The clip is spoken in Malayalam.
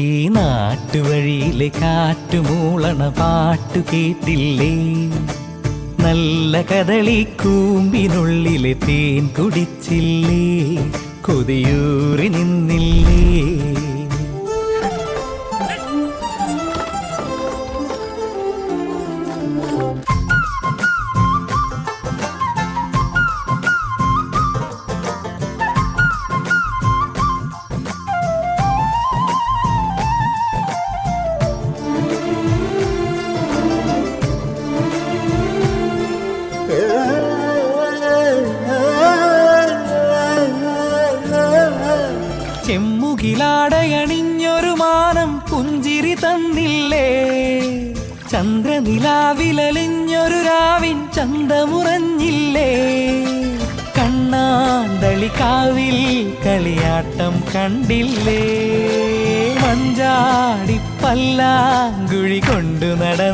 ഈ നാട്ടുവഴിയിലെ കാറ്റുമൂളണ പാട്ടു കേട്ടില്ലേ? നല്ല കദളി കൂമ്പിനുള്ളിലെ തേൻ കുടിച്ചില്ലേ? കൊതിയൂറി നിന്നില്ലേ ചെമ്മുകിലാടയണിഞ്ഞൊരു മാനം പുഞ്ചിരി തന്നില്ലേ? ചന്ദ്രനിലാവിലലിഞ്ഞൊരു രാവിൻ ചന്തമുറഞ്ഞില്ലേ? കണ്ണാന്തളിക്കാവിൽ കളിയാട്ടം കണ്ടില്ലേ? മഞ്ചാടിപ്പല്ലാങ്കുഴി കൊണ്ടു നട